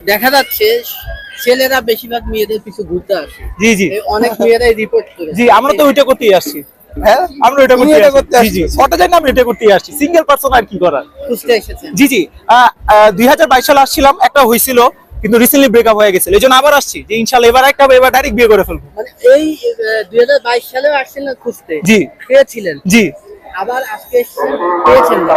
দেখা যাচ্ছে ছেলেরা বেশিরভাগ মেয়েদের পিছু ঘুরতে আসে। জি জি। অনেক মেয়েরাই রিপোর্ট করে। জি আমরা তো ওইটা করতেই আসছি। হ্যাঁ? আমরা ওইটা তুমি করতে এটা করতে জি জি। আসছো। ওটা জানি আমরা এটা করতে আসছি। সিঙ্গেল পার্সন আর কি করার? খুঁজতে এসেছেন জি জি। দুই হাজার বাইশ সালে আসছিলাম একটা হয়েছিল কিন্তু রিসেন্টলি ব্রেকআপ হয়ে গেছিল। এই জন্য আবার আসছি যে এবার একটা এবার ডাইরেক্ট বিয়ে করে ফেলব। মানে এই দুই হাজার বাইশ সালেও আসছিলেন খুঁজতে। জি। পেয়েছিলেন জি। আবার আজকে পেয়েছেন না।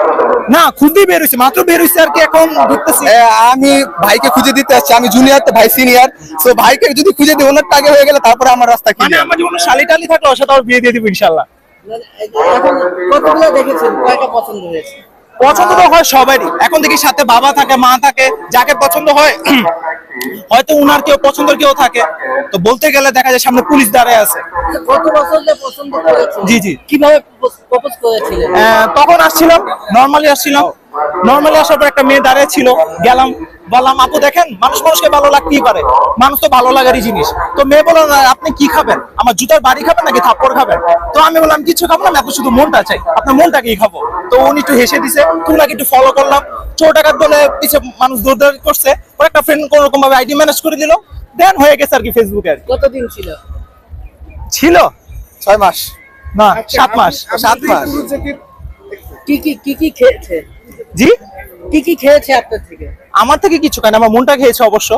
না বের হয়েছে মাত্র বের হয়েছে আর কি এখন ঢুকতেছি। আমি ভাইকে খুঁজে দিতে আসছি আমি জুনিয়র তো ভাই সিনিয়র সো ভাইকে যদি খুঁজে দিই ওনার আগে হয়ে গেলে তারপরে আমার রাস্তা কি মানে আমার জীবনে শালি টালি থাকলে ওর সাথে আবার বিয়ে দিয়ে দিব ইনশাল্লাহ। এখন কতগুলো দেখেছেন কয়টা পছন্দ হয়েছে? পছন্দ তো হয় সবারই। এখন দেখি সাথে বাবা থাকে মা থাকে যাকে পছন্দ হয় হয়তো উনার কেউ পছন্দের কেউ থাকে। তো বলতে গেলে দেখা যায় সামনে পুলিশ দাঁড়ায় আছে। কত বছর পছন্দ করেছেন? জি, জি। কীভাবে প্রপোজ করেছিলেন? তখন আসছিলাম নর্মালি আসছিলাম নর্মালি আসার পর একটা মেয়ে দাঁড়িয়ে ছিল গেলাম বললাম আপু দেখেন মানুষ মানুষকে ভালো লাগতেই পারে। মানুষ তো ভালো লাগারই জিনিস। তো মেয়ে বলল আপনি কি খাবেন? আমার জুতার বাড়ি খাবেন নাকি থাপ্পড় খাবেন? তো আমি বললাম কিছু খাব না আমি শুধু মনটা চাই। আপনার মনটাকেই খাব। তো উনি একটু হেসে দিছে তো উনাকে একটু ফলো করলাম। চোর ডাকাত বলে পিছে মানুষ দৌড় করছে ওর একটা ফ্রেন্ড কোন রকম ভাবে আইডি ম্যানেজ করে দিল দেন হয়ে গেছে আর কি ফেসবুকে আর কতদিন ছিল? ছিল। ছয় মাস। না সাত মাস সাত মাস। কি কি কি কি খেয়েছে? জি? কি কি খেয়েছে আপনার থেকে? আমার থেকে কিছু কেন আমার মনটা খেয়েছে অবশ্য।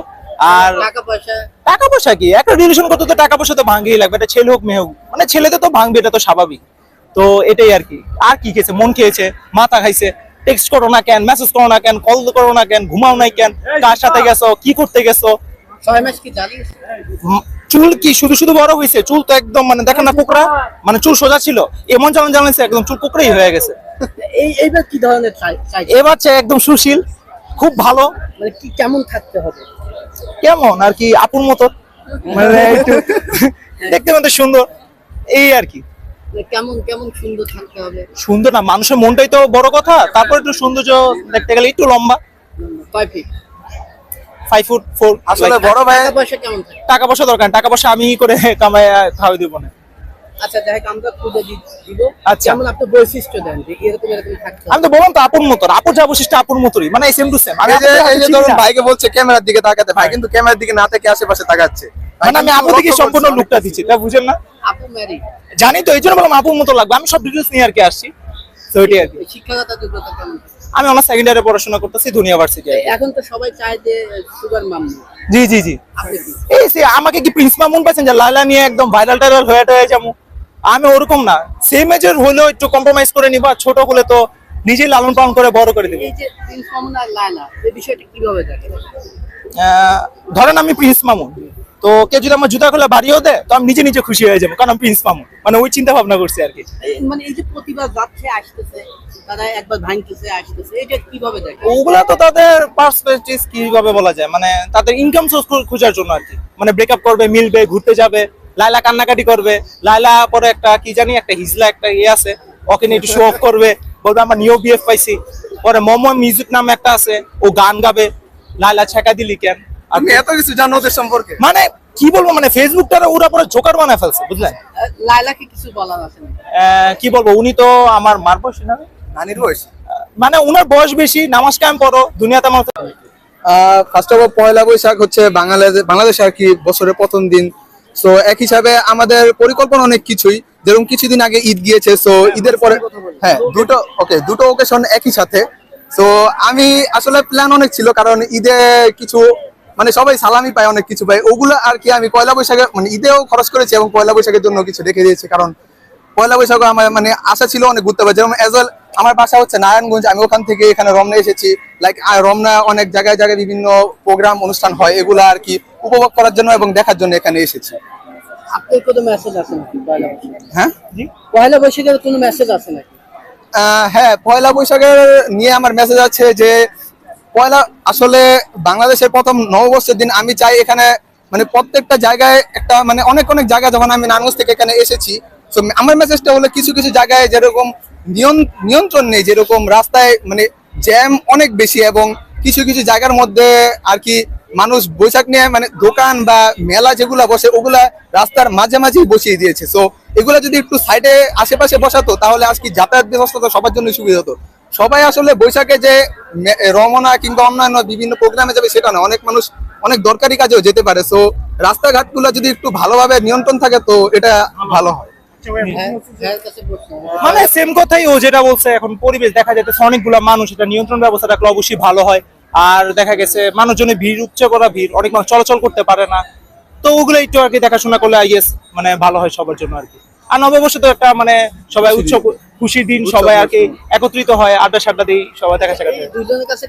আর টাকা পয়সা? টাকা পয়সা কি? একটা রিলেশন করতে তো টাকা পয়সা তো ভাঙবেই লাগবে এটা ছেলে হোক মেয়ে হোক। মানে ছেলেতে তো ভাঙবে এটা তো স্বাভাবিক। তো এটাই আর কি। আর কি খেয়েছে? মন খেয়েছে মাথা খাইছে। টেক্সট করো না কেন মেসেজ করো না কেন কল করো না কেন ঘুমাও নাই কেন কার সাথে গেছো কি করতে গেছো? ছয় মাস কি জানিস? উম, চুল কি শুধু শুধু বড় হয়েছে? চুল তো একদম মানে দেখো না কুকরা মানে চুল সোজা ছিল এমন যেমন জ্বালাইছে একদম চুল কুকরাই হয়ে গেছে। এই এইবার কি ধরনের এবার চাই একদম সুশীল খুব ভালো। মানে কি কেমন থাকতে হবে? কেমন আর কি আপুর মতো? মানে একটু দেখতে মতো সুন্দর এই আর কি। কেমন কেমন সুন্দর থাকতে হবে? সুন্দর না মানুষের মনটাই তো বড় কথা তারপর একটু সৌন্দর্য দেখতে গেলে একটু লম্বা। কয় ফিট ফাইভ ফুট ফোর আসলে বড় ভাই টাকা পয়সা কেমন টাকা পয়সা দরকার টাকা পয়সা আমি করে কামাই খাওয়াই দিব না। আচ্ছা দেখ আমরা খুঁজে দিব। আচ্ছা। যেমন আপনি বৈশিষ্ট্য দেন যে এরকম এরকম থাকতে আমি তো বললাম তো আপুর মতো আপুর যা বৈশিষ্ট্য আপুর মতোই মানে সেম টু সেম আমি যে এই যে ধরুন ভাইকে বলছে ক্যামেরার দিকে তাকাতে। ভাই কিন্তু ক্যামেরার দিকে না থেকে আশেপাশে তাকাচ্ছে। মানে আমি আপু থেকে সম্পূর্ণ লুকটা দিচ্ছি তা বুঝেন না? আপু ম্যারি জানি তো এই জন্য বললাম আপুর মতো লাগবে। আমি সব ডিটেলস নিয়ে আর কি আসছি। তো এটাই আর কি। শিক্ষাগত যোগ্যতা কেমন? আমি আমার সেকেন্ড ইয়ারে পড়াশোনা করতেছি দুনিয়া ভার্সিটি এখন তো সবাই চায় যে সুগার মামু জি জি জি। এই সে আমাকে কি প্রিন্স মামুন পাইছেন যে লাইলা নিয়ে একদম ভাইরাল টাইরাল হয়ে টয়ে যাব? আমি ওরকম না। সেম এজের হলেও একটু কম্প্রোমাইজ করে নিবা ছোট হলে তো নিজেই লালন পালন করে বড় করে দিবে। এই যে প্রিন্স মামুন আর লায়লা এই বিষয়টা কীভাবে দেখেন? আহ, ধরেন আমি প্রিন্স মামুন তো কেউ যদি আমার জুতা খুলে বাড়িও দেয় তো আমি নিজে নিজে খুশি হয়ে যাব কারণ আমি প্রিন্স মামুন মানে ওই চিন্তা ভাবনা করছি আর কি। মানে এই যে যাচ্ছে আসতেছে তারা একবার ভাঙতেছে আসতেছে এটা কীভাবে দেখে? ওগুলা তো তাদের পার্সপেক্টিভ কীভাবে বলা যায়? মানে তাদের ইনকাম সোর্স খোঁজার জন্য আর কি। মানে ব্রেকআপ করবে মিলবে ঘুরতে যাবে লাইলা কান্নাকাটি করবে লাইলা পরে একটা কি জানি একটা হিজলা একটা ইয়ে আছে ওকে নিয়ে একটু শো অফ করবে বলবে আমরা নিও বিএফ পাইছি। পরে মোমো মিউজিক নামে একটা আছে ও গান গাবে লাইলা ছেকা দিলি কেন? তুমি এত কিছু জানো ওদের সম্পর্কে? মানে কি বলব মানে ফেসবুকটা ওরা পরে জোকার বানায় ফেলছে বুঝলেন? আহ, লায়লাকে কিছু বলার আছে কি বলব উনি তো আমার মার বয়সী না? নানির বয়স? মানে উনার বয়স বেশি নামাজ কায়েম পড়ো দুনিয়াতে আমার first of all Poila Boishakh হচ্ছে বাংলাদেশ বাংলাদেশে আর কি বছরের প্রথম দিন। সো এক হিসাবে আমাদের পরিকল্পনা অনেক কিছুই। যেরকম কিছুদিন আগে ঈদ গিয়েছে সো ঈদের পরে হ্যাঁ দুটো ওকে দুটো ওকেশন একই সাথে। সো আমি আসলে প্ল্যান অনেক ছিল কারণ ঈদে কিছু মানে সবাই সালামি পায় অনেক কিছু পায়। ওগুলো আর কি আমি পয়লা বৈশাখে মানে ঈদেও খরচ করেছি এবং পয়লা বৈশাখের জন্য কিছু রেখে দিয়েছি। কারণ পয়লা বৈশাখ আমার মানে আশা ছিল অনেক ঘুরতে পারে যেমন এজ ওয়েল আমার বাসা হচ্ছে নারায়ণগঞ্জ আমি ওখান থেকে এখানে রমনা এসেছি। লাইক রমনা অনেক জায়গায় জায়গায় বিভিন্ন প্রোগ্রাম অনুষ্ঠান হয়। এগুলো আর কি উপভোগ করার জন্য এবং দেখার জন্য এখানে এসেছি। আপনার কোনো মেসেজ আছে নাকি পয়লা বৈশাখ? হ্যাঁ? পয়লা বৈশাখের কোনো মেসেজ আছে নাকি? আহ, হ্যাঁ পয়লা বৈশাখের নিয়ে আমার মেসেজ আছে যে পয়লা আসলে বাংলাদেশের প্রথম নববর্ষের দিন আমি চাই এখানে মানে প্রত্যেকটা জায়গায় একটা মানে অনেক অনেক জায়গায় যখন আমি নারায়ণগঞ্জ থেকে এখানে এসেছি তো আমার মেসেজটা হলো কিছু কিছু জায়গায় যেরকম নিয়ন- নিয়ন্ত্রণ নেই, যেরকম রাস্তায় মানে জ্যাম অনেক বেশি এবং কিছু কিছু জায়গার মধ্যে আর কি মানুষ বৈশাখ নিয়ে মানে দোকান বা মেলা যেগুলা বসে, ওগুলা রাস্তার মাঝে মাঝেই বসিয়ে দিয়েছে। সো এগুলা যদি একটু সাইডে আশেপাশে বসাতো, তাহলে আজকে যাতায়াত ব্যবস্থা তো সবার জন্য সুবিধা হতো। সবাই আসলে বৈশাখে যে রমনা কিংবা অন্যান্য বিভিন্ন প্রোগ্রামে যাবে সেটা না অনেক মানুষ অনেক দরকারি কাজেও যেতে পারে। সো রাস্তাঘাটগুলো যদি একটু ভালোভাবে নিয়ন্ত্রণ থাকে তো এটা ভালো হয়। মানে সেম কথাই ও যেটা বলছে এখন পরিবেশ দেখা অনেকগুলা মানুষ এটা নিয়ন্ত্রণ ব্যবস্থা অবশ্যই ভালো হয়। আর দেখা গেছে মানুষজনের ভিড় উপচে করা ভিড় অনেক মানুষ চলাচল করতে পারে না। তো ওগুলো একটু আর কি দেখাশোনা করলে আই গেস মানে ভালো হয় সবার জন্য আর কি। আর নববর্ষ তো একটা মানে সবাই উৎসব খুশির দিন সবাই আর কি একত্রিত হয় আড্ডা সাড্ডা দিই সবাই দেখা সাক্ষাৎ। দুজনের কাছে